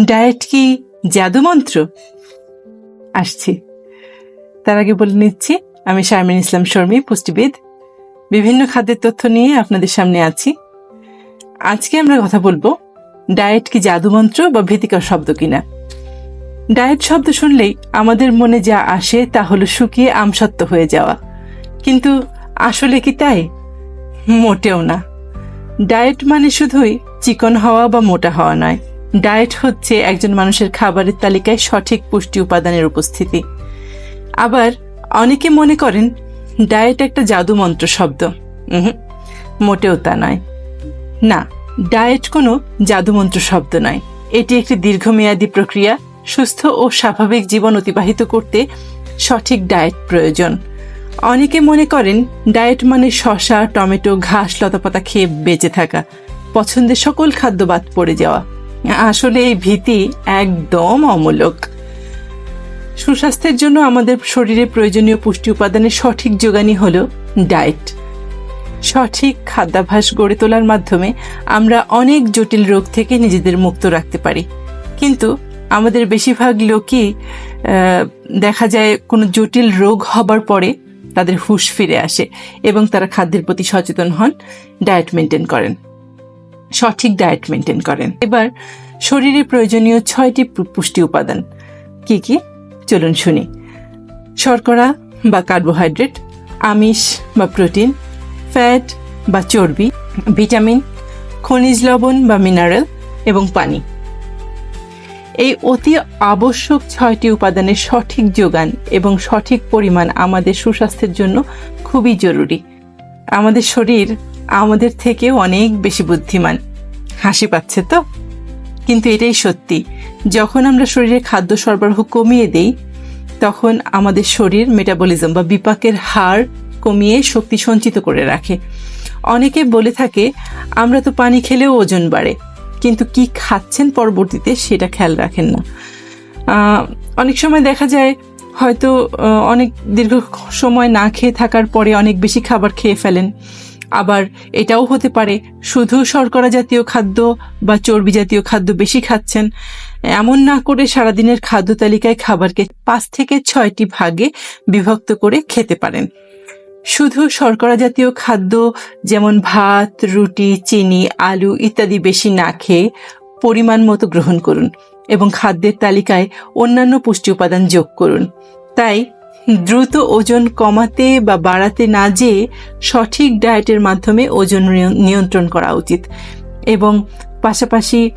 Diet কি জাদুমন্ত্র? আসছি। তার আগে বলে নিচ্ছি, আমি শারমিন ইসলাম শর্মী, পুষ্টিবিদ। বিভিন্ন খাদ্যের তথ্য নিয়ে আপনাদের সামনে আছি। আজকে আমরা কথা বলব, ডায়েট কি জাদুমন্ত্র বা ভীতিকর শব্দ কিনা? ডায়েট শব্দ শুনলেই আমাদের মনে যা আসে তা হলো শুকিয়ে আমসত্ত্ব হয়ে যাওয়া। কিন্তু আসলে কি তাই? মোটেও না। ডায়েট মানে শুধুই চিকন হওয়া বা মোটা হওয়া নয়। ডায়েট হচ্ছে একজন মানুষের খাবারের তালিকায় সঠিক পুষ্টি উপাদানের উপস্থিতি। আবার অনেকে মনে করেন, ডায়েট একটা জাদুমন্ত্র শব্দ। মোটেও তা নয়। না, ডায়েট কোনো জাদুমন্ত্র শব্দ নয়। এটি একটি দীর্ঘমেয়াদী প্রক্রিয়া, সুস্থ ও স্বাভাবিক জীবন অতিবাহিত করতে সঠিক ডায়েট প্রয়োজন। অনেকে মনে করেন, ডায়েট মানে শসা, টমেটো, ঘাস, লতাপাতা খেয়ে বেঁচে থাকা, পছন্দের সকল খাদ্য বাদ পড়ে যাওয়া। আসলে এই ভীতি একদম অমূলক। সুস্বাস্থ্যের জন্য আমাদের শরীরে প্রয়োজনীয় পুষ্টি উপাদানের সঠিক যোগানই হল ডায়েট। সঠিক খাদ্যাভ্যাস গড়ে তোলার মাধ্যমে আমরা অনেক জটিল রোগ থেকে নিজেদের মুক্ত রাখতে পারি। কিন্তু আমাদের বেশিরভাগ লোকই দেখা যায় কোনো জটিল রোগ হবার পরে তাদের হুঁশ ফিরে আসে এবং তারা খাদ্যের প্রতি সচেতন হন, ডায়েট মেনটেন করেন। সঠিক ডায়েট মেনটেন করেন। এবার শরীরে প্রয়োজনীয় ছয়টি পুষ্টি উপাদান। কি কি? চলুন শুনি। শর্করা বা কার্বোহাইড্রেট আমিষ বা প্রোটিন ফ্যাট বা চর্বি ভিটামিন খনিজ লবণ বা মিনারেল এবং পানি। এই অতি আবশ্যক ছয়টি উপাদানের সঠিক যোগান এবং সঠিক পরিমাণ আমাদের সুস্বাস্থ্যের জন্য খুবই জরুরি। আমাদের শরীর আমাদের থেকেও অনেক বেশি বুদ্ধিমান। হাসি পাচ্ছে তো? কিন্তু এটাই সত্যি, যখন আমরা শরীরে খাদ্য সরবরাহ কমিয়ে দেই, তখন আমাদের শরীর মেটাবলিজম বা বিপাকের হার কমিয়ে শক্তি সঞ্চিত করে রাখে। অনেকে বলে থাকে, আমরা তো পানি খেলেও ওজন বাড়ে, কিন্তু কি খাচ্ছেন পরবর্তীতে সেটা খেয়াল রাখেন না। অনেক সময় দেখা যায়, হয়তো অনেক দীর্ঘ সময় না খেয়ে থাকার পরে অনেক বেশি খাবার খেয়ে ফেলেন। আবার এটাও হতে পারে, শুধু শর্করা জাতীয় খাদ্য বা চর্বি জাতীয় খাদ্য বেশি খাচ্ছেন, এমন না করে সারাদিনের খাদ্য তালিকায় খাবারকে পাঁচ থেকে ছয়টি ভাগে বিভক্ত করে খেতে পারেন। শুধু শর্করা জাতীয় খাদ্য, যেমন ভাত, রুটি, চিনি, আলু ইত্যাদি বেশি না খেয়ে পরিমাণ মতো গ্রহণ করুন এবং খাদ্যের তালিকায় অন্যান্য পুষ্টি উপাদান যোগ করুন। তাই দ্রুত ওজন কমাতে বা বাড়াতে না যেয়ে সঠিক ডায়েটের মাধ্যমে ওজন নিয়- নিয়ন্ত্রণ করা উচিত। এবং পাশাপাশি